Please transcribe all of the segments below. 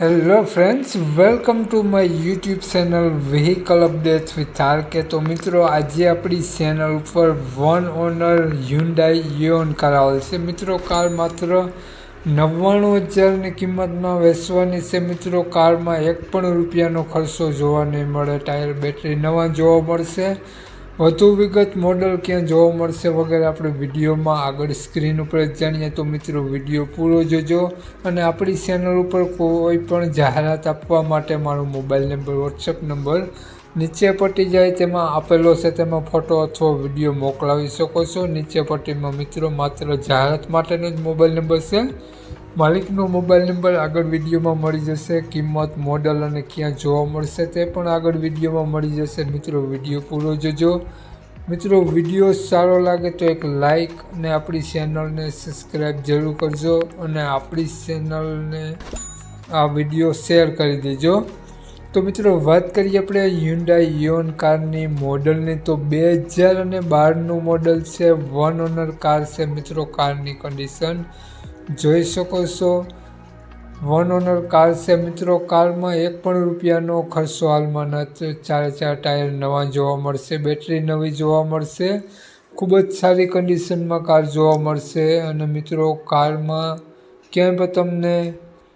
Hello friends welcome to my YouTube channel vehicle updates with R K તો મિત્રો, આજે આપણી ચેનલ ઉપર one owner Hyundai Eon car આવેલ છે. મિત્રો કાર માત્ર નવ્વાણું હજારની કિંમતમાં વેચવાની છે. મિત્રો કારમાં એક પણ રૂપિયાનો ખર્ચો જોવા નહીં મળે. ટાયર બેટરી નવા જોવા મળશે. વધુ વિગત મોડલ ક્યાં જોવા મળશે વગેરે આપણે વિડીયોમાં આગળ સ્ક્રીન ઉપર જાણીએ તો મિત્રો વીડિયો પૂરો જોજો અને આપણી ચેનલ ઉપર કોઈ પણ જાહેરાત આપવા માટે મારો મોબાઈલ નંબર વોટ્સએપ નંબર નીચે પટ્ટી જાય તેમાં આપેલો છે તેમાં ફોટો અથવા વીડિયો મોકલાવી શકો છો. નીચે પટ્ટીમાં મિત્રો માત્ર જાહેરાત માટેનો જ મોબાઈલ નંબર છે. માલિકનો મોબાઈલ નંબર આગળ વિડીયોમાં મળી જશે, કિંમત મોડલ અને ક્યાં જોવા મળશે તે પણ આગળ વિડીયોમાં મળી જશે. મિત્રો વીડિયો પૂરો જોજો. મિત્રો વીડિયો સારો લાગે તો એક લાઈક અને આપણી ચેનલને સબસ્ક્રાઈબ જરૂર કરજો અને આપણી ચેનલને આ વીડિયો શેર કરી દેજો. તો મિત્રો, વાત કરીએ આપણે હ્યુન્ડાઈ યોન કારની મોડલની તો બે હજાર અને બારનું મોડલ છે વન ઓનર કાર છે મિત્રો કારની કન્ડિશન જોઈ શકો છો. વન ઓનર કાર છે મિત્રો. કારમાં એક પણ રૂપિયાનો ખર્ચો હાલમાં નથી ચારે ચાર ટાયર નવા જોવા મળશે. બેટરી નવી જોવા મળશે. ખૂબ જ સારી કન્ડિશનમાં કાર જોવા મળશે. અને મિત્રો, કારમાં ક્યાંય પણ તમને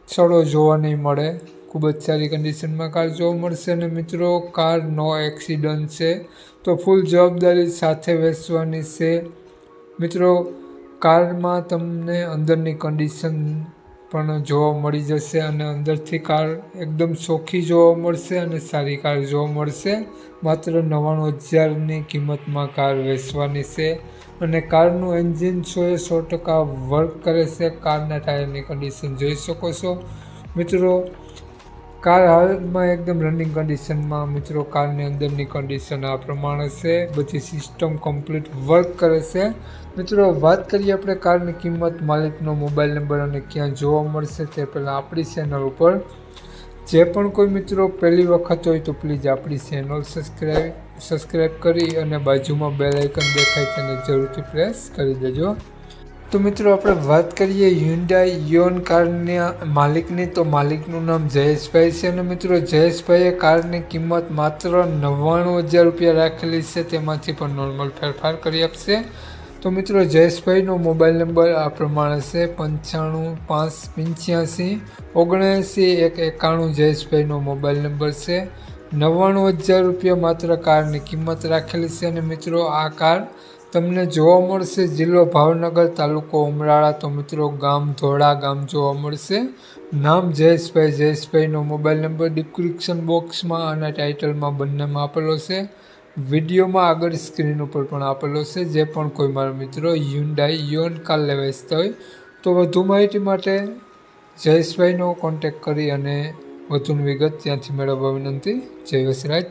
સડો જોવા નહીં મળે. ખૂબ જ સારી કન્ડિશનમાં કાર જોવા મળશે. અને મિત્રો, કાર નો એક્સિડન્ટ છે. તો ફૂલ જવાબદારી સાથે વેચવાની છે. મિત્રો કારમાં તમને અંદરની કન્ડિશન પણ જોવા મળી જશે અને અંદરથી કાર એકદમ ચોખ્ખી જોવા મળશે અને સારી કાર જોવા મળશે. માત્ર નવ્વાણું હજારની કિંમતમાં કાર વેચવાની છે અને કારનું એન્જિન સો એ સો ટકા વર્ક કરે છે. કારના ટાયરની કન્ડિશન જોઈ શકો છો. મિત્રો કાર હાલમાં એકદમ રનિંગ કન્ડિશનમાં મિત્રો કારની અંદરની કન્ડિશન આ પ્રમાણે છે. બધી સિસ્ટમ કમ્પ્લીટ વર્ક કરે છે. મિત્રો વાત કરીએ આપણે કારની કિંમત, માલિકનો મોબાઈલ નંબર અને ક્યાં જોવા મળશે તે પહેલાં આપણી ચેનલ ઉપર. જે પણ કોઈ મિત્રો પહેલી વખત હોય તો પ્લીઝ આપણી ચેનલ સબસ્ક્રાઈબ સબસ્ક્રાઈબ કરી અને બાજુમાં બેલ આઇકન દેખાય તેને જરૂરથી પ્રેસ કરી દેજો. તો મિત્રો આપણે વાત કરીએ હ્યુન્ડાઈ યોન કારના માલિકની. તો માલિકનું નામ જયેશભાઈ છે અને મિત્રો જયેશભાઈએ કારની કિંમત માત્ર નવ્વાણું હજાર રૂપિયા રાખેલી છે. તેમાંથી પણ નોર્મલ ફેરફાર કરી આપશે. તો મિત્રો જયેશભાઈનો મોબાઈલ નંબર આ પ્રમાણે છે, પંચાણું, પાંચ, પંચ્યાસી ઓગણએંસી એક, એકાણું જયેશભાઈનો મોબાઈલ નંબર છે. નવ્વાણું હજાર રૂપિયા માત્ર કારની કિંમત રાખેલી છે અને મિત્રો આ કાર તમને જોવા મળશે જિલ્લો ભાવનગર તાલુકો ઉમરાળા તો મિત્રો ગામ ધોળા ગામ જોવા મળશે. નામ જયેશભાઈ, જયેશભાઈનો મોબાઈલ નંબર ડિસ્ક્રિપ્શન બોક્સમાં અને ટાઇટલમાં બંનેમાં આપેલો છે. વિડીયોમાં આગળ સ્ક્રીન ઉપર પણ આપેલો છે, જે પણ કોઈ મારા મિત્રો યુન્ડાઈ યોન કાર ઇચ્છતા હોય તો વધુ માહિતી માટે જયેશભાઈનો કોન્ટેક કરી અને વધુની વિગત ત્યાંથી મેળવવા વિનંતી. જય વસરાજ.